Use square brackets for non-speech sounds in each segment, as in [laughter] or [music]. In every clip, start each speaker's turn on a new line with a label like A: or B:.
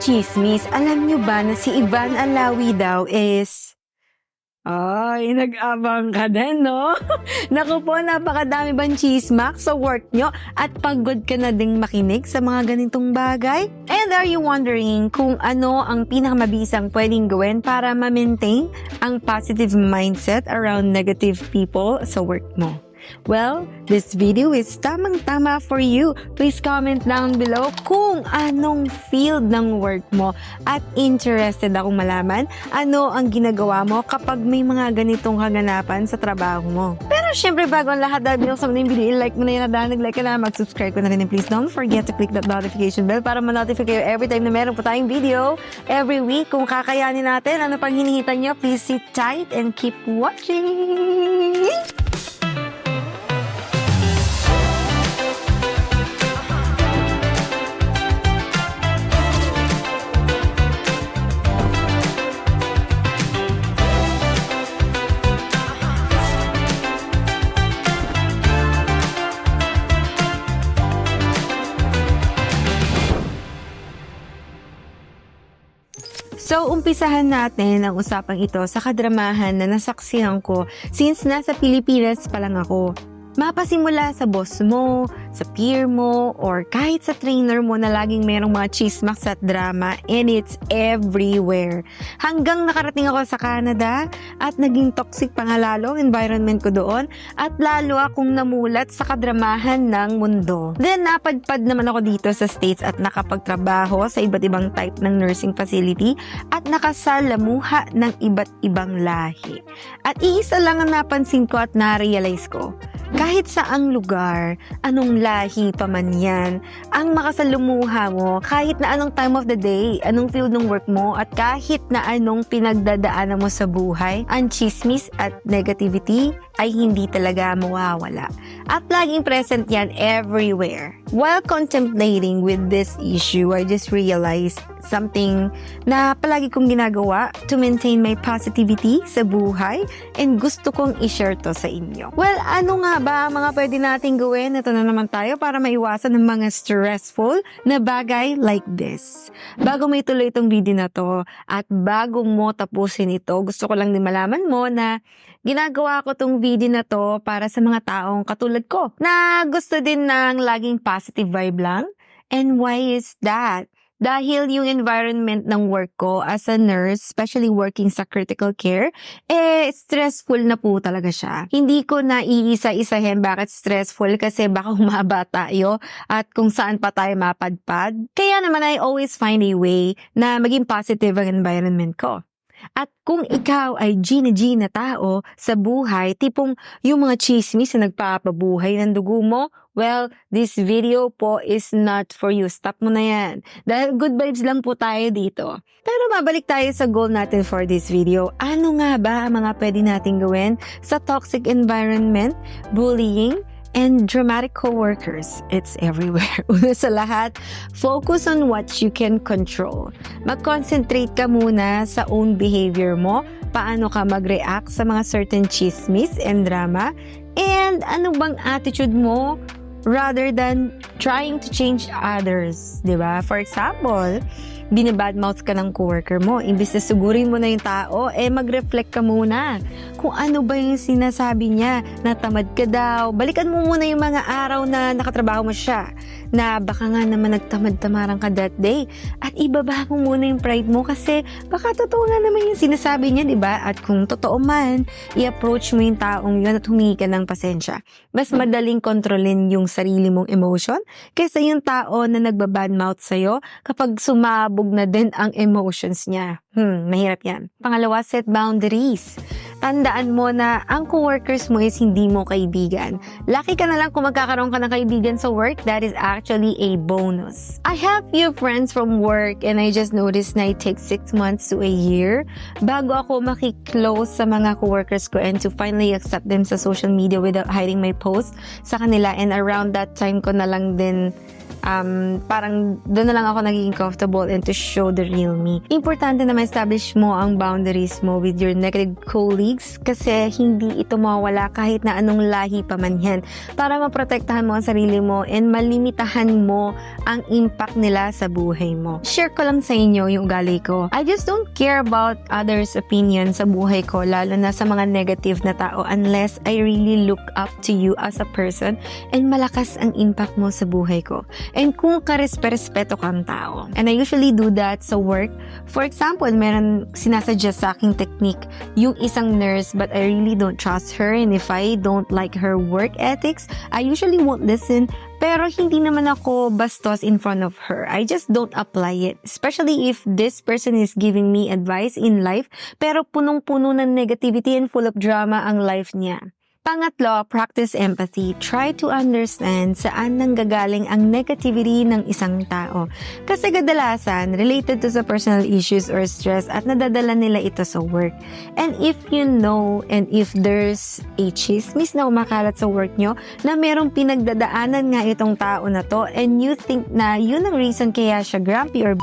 A: chismis, alam nyo ba na si Ivan Alawi daw is... Ay, nag-abang ka din, no? [laughs] Naku po, napakadami bang chismak sa work nyo at pagod ka na ding makinig sa mga ganitong bagay? And are you wondering kung ano ang pinakamabisang pwedeng gawin para ma-maintain ang positive mindset around negative people sa work mo? Well, this video is tamang-tama for you. Please comment down below kung anong field ng work mo at interested akong malaman ano ang ginagawa mo kapag may mga ganitong kaganapan sa trabaho mo. Pero syempre bago ang lahat dahil binuksan mo na yung video, i-like mo na yun dahil nag-like ka na, mag-subscribe ka na rin please don't forget to click that notification bell para ma-notify kayo every time na meron po tayong video every week. Kung kakayanin natin, ano pang hinihitan nyo, please sit tight and keep watching! Umpisahan natin ang usapang ito sa kadramahan na nasaksihan ko since nasa Pilipinas pa lang ako. Mapasimula sa boss mo, sa peer mo, or kahit sa trainer mo na laging merong mga chismaks at drama and it's everywhere. Hanggang nakarating ako sa Canada at naging toxic pa nga lalo ang environment ko doon at lalo akong namulat sa kadramahan ng mundo. Then napadpad naman ako dito sa States at nakapagtrabaho sa iba't ibang type ng nursing facility at nakasalamuha ng iba't ibang lahi. At iisa lang ang napansin ko at na-realize ko. Kahit saang lugar, anong lahi pa man yan, ang makasalumuha mo, kahit na anong time of the day, anong field ng work mo, at kahit na anong pinagdadaanan mo sa buhay, ang chismis at negativity ay hindi talaga mawawala. At laging present yan everywhere. While contemplating with this issue, I just realized something na palagi kong ginagawa to maintain my positivity sa buhay and gusto kong i-share to sa inyo. Well, ano nga ba ang mga pwede nating gawin? Ito na naman tayo para maiwasan ng mga stressful na bagay like this. Bago may tuloy itong video na to at bago mo tapusin ito, gusto ko lang din malaman mo na ginagawa ko tong video na to para sa mga taong katulad ko na gusto din ng laging positive vibe lang. And why is that? Dahil yung environment ng work ko as a nurse, especially working sa critical care, eh, stressful na po talaga siya. Hindi ko na iisa-isahin bakit stressful kasi baka [laughs] humaba tayo at kung saan pa tayo mapadpad. Kaya naman I always find a way na maging positive ang environment ko. At kung ikaw ay G na tao sa buhay, tipong yung mga chismis na nagpapabuhay ng dugo mo, well, this video po is not for you. Stop mo na yan. Dahil good vibes lang po tayo dito. Pero mabalik tayo sa goal natin for this video. Ano nga ba ang mga pwede nating gawin sa toxic environment, bullying, and dramatic coworkers. It's everywhere. [laughs] Una sa lahat, focus on what you can control. Mag-concentrate ka muna sa own behavior mo, paano ka mag-react sa mga certain chismis and drama, and ano bang attitude mo rather than trying to change others, 'di ba? For example, binabadmouth ka ng coworker mo, imbis na sugurin mo na yung tao, eh mag-reflect ka muna. Kung ano ba yung sinasabi niya, natamad ka daw, balikan mo muna yung mga araw na nakatrabaho mo siya, na baka nga naman nagtamad-tamaran ka that day, at ibaba mo muna yung pride mo kasi baka totoo nga naman yung sinasabi niya, di ba? At kung totoo man, i-approach mo yung taong yun at humingi ka ng pasensya. Mas madaling kontrolin yung sarili mong emotion kaysa yung tao na nagbabadmouth sa'yo kapag sumabog na din ang emotions niya. Hmm, mahirap yan. Pangalawa, set boundaries. Tandaan mo na ang coworkers mo is hindi mo kaibigan. Lucky ka na lang kung magkakaroon ka ng kaibigan sa work, that is actually a bonus. I have few friends from work and I just noticed na it takes 6 months to a year bago ako makiklose sa mga coworkers ko and to finally accept them sa social media without hiding my post sa kanila and around that time ko na lang din um, parang doon na lang ako naging comfortable and to show the real me. Importante na ma-establish mo ang boundaries mo with your negative colleagues kasi hindi ito mawawala kahit na anong lahi pa man yan para maprotektahan mo ang sarili mo and malimitahan mo ang impact nila sa buhay mo. Share ko lang sa inyo yung ugali ko. I just don't care about others' opinion sa buhay ko lalo na sa mga negative na tao unless I really look up to you as a person and malakas ang impact mo sa buhay ko. And kung karespe-respeto kang tao. And I usually do that sa work. For example, meron sinasuggest sa aking technique yung isang nurse but I really don't trust her and if I don't like her work ethics, I usually won't listen pero hindi naman ako bastos in front of her. I just don't apply it. Especially if this person is giving me advice in life pero punong-puno ng negativity and full of drama ang life niya. Pangatlo, practice empathy. Try to understand saan nanggagaling ang negativity ng isang tao. Kasi kadalasan, related to sa personal issues or stress at nadadala nila ito sa work. And if you know and if there's a chismis na umakalat sa work nyo na merong pinagdadaanan nga itong tao na to and you think na yun ang reason kaya siya grumpy or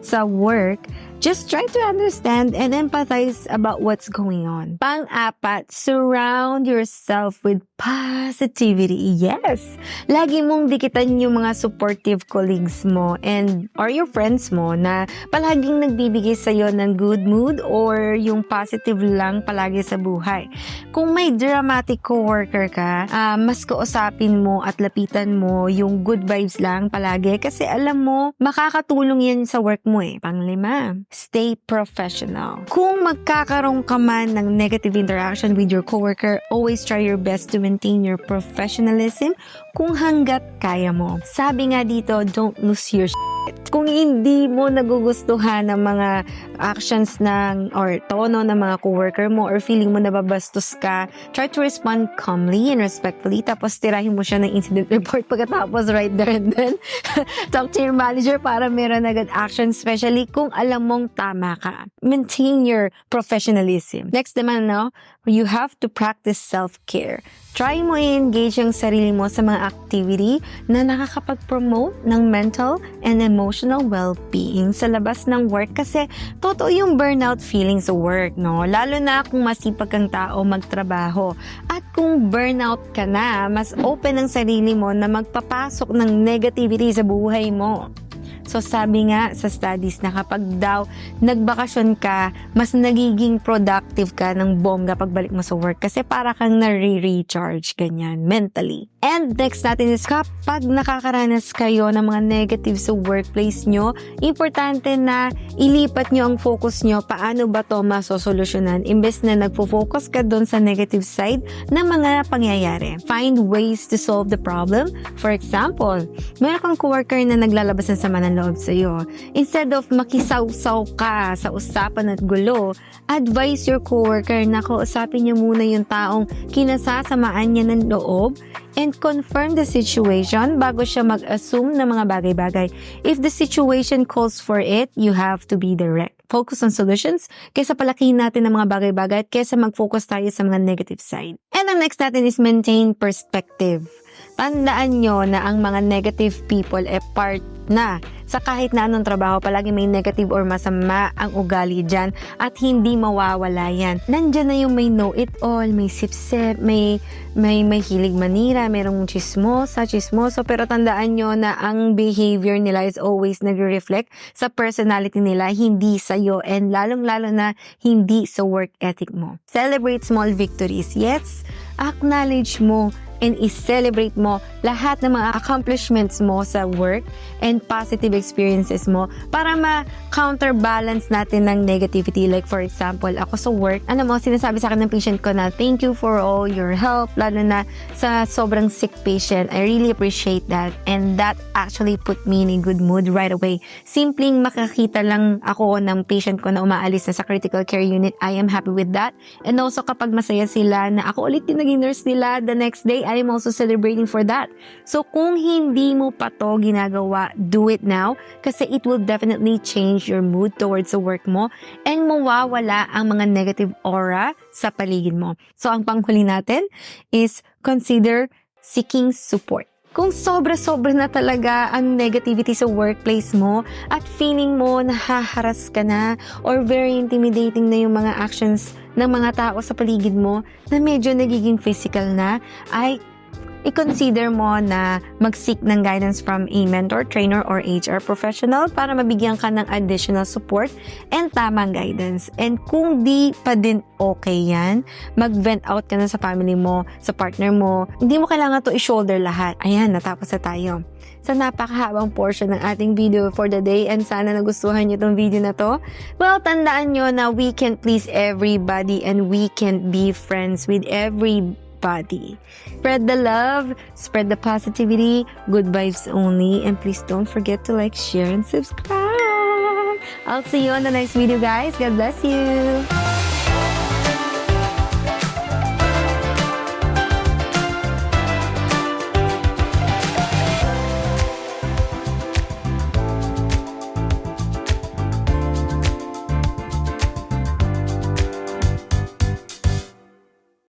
A: sa work, just try to understand and empathize about what's going on. Pang-apat, surround yourself with positivity. Yes! Lagi mong dikitan yung mga supportive colleagues mo and or your friends mo na palaging nagbibigay sa'yo ng good mood or yung positive lang palagi sa buhay. Kung may dramatic coworker ka, ah, mas kausapin mo at lapitan mo yung good vibes lang palagi kasi alam mo, makakatulong yan sa work mo eh. Panglima, stay professional. Kung magkakaroon ka man ng negative interaction with your coworker, always try your best to maintain your professionalism kung hanggat kaya mo. Sabi nga dito, don't lose your shit. Kung hindi mo nagugustuhan ng mga actions ng or tono ng mga coworker mo or feeling mo nababastos ka, try to respond calmly and respectfully tapos tirahin mo siya ng incident report [laughs] pagkatapos right there and then [laughs] talk to your manager para meron agad action especially kung alam mong tama ka. Maintain your professionalism. Next naman, no, you have to practice self-care. Try mo i-engage ang sarili mo sa mga activity na nakakapag-promote ng mental and emotional well-being sa labas ng work kasi totoo yung burnout feeling sa work, no? Lalo na kung masipag kang tao magtrabaho. At kung burnout ka na, mas open ang sarili mo na magpapasok ng negativity sa buhay mo. So sabi nga sa studies na kapag daw nagbakasyon ka, mas nagiging productive ka ng bongga pagbalik mo sa work kasi para kang nare-recharge ganyan mentally. And next natin is kapag nakakaranas kayo ng mga negative sa workplace nyo, importante na ilipat nyo ang focus nyo paano ba to masosolusyonan imbes na nagfo-focus ka doon sa negative side ng mga pangyayari. Find ways to solve the problem. For example, meron kang coworker na naglalabas ng sama ng loob sa iyo. Instead of makisaw-saw ka sa usapan at gulo, advise your coworker na kausapin niya muna yung taong kinasasamaan niya ng loob and confirm the situation bago siya mag-assume ng mga bagay-bagay. If the situation calls for it, you have to be direct. Focus on solutions kaysa palakihin natin ng mga bagay-bagay at kaysa mag-focus tayo sa mga negative side. And ang next natin is maintain perspective. Tandaan nyo na ang mga negative people e part na sa kahit na anong trabaho, palagi may negative or masama ang ugali dyan at hindi mawawala yan. Nandyan na yung may know-it-all, may sip-sip, may, may, may hilig manira, merong chismosa, chismoso, pero tandaan nyo na ang behavior nila is always nagre-reflect sa personality nila, hindi sa'yo, and lalong-lalo na hindi sa work ethic mo. Celebrate small victories. Yes, acknowledge mo and i-celebrate mo lahat ng mga accomplishments mo sa work and positive experiences mo para ma-counterbalance natin ng negativity. Like for example, ako sa work, ano mo, sinasabi sa akin ng patient ko na thank you for all your help, lalo na sa sobrang sick patient. I really appreciate that and that actually put me in a good mood right away. Simpleng makakita lang ako ng patient ko na umaalis na sa critical care unit, I am happy with that. And also kapag masaya sila na ako ulit yung naging nurse nila the next day, I am also celebrating for that. So kung hindi mo pa to ginagawa, do it now kasi it will definitely change your mood towards the work mo and mawawala ang mga negative aura sa paligid mo. So ang panghuli natin is consider seeking support. Kung sobra-sobra na talaga ang negativity sa workplace mo at feeling mo nahaharas ka na or very intimidating na yung mga actions ng mga tao sa paligid mo na medyo nagiging physical na, ay i-consider mo na mag-seek ng guidance from a mentor, trainer, or HR professional para mabigyan ka ng additional support and tamang guidance. And kung di pa din okay yan, mag-vent out ka na sa family mo, sa partner mo. Hindi mo kailangan to i-shoulder lahat. Ayan, natapos na tayo sa napakahabang portion ng ating video for the day and sana nagustuhan nyo itong video na to. Well, tandaan nyo na we can please everybody and we can be friends with everybody. Spread the love, spread the positivity, good vibes only, and please don't forget to like, share, and subscribe. I'll see you on the next video, guys. God bless you.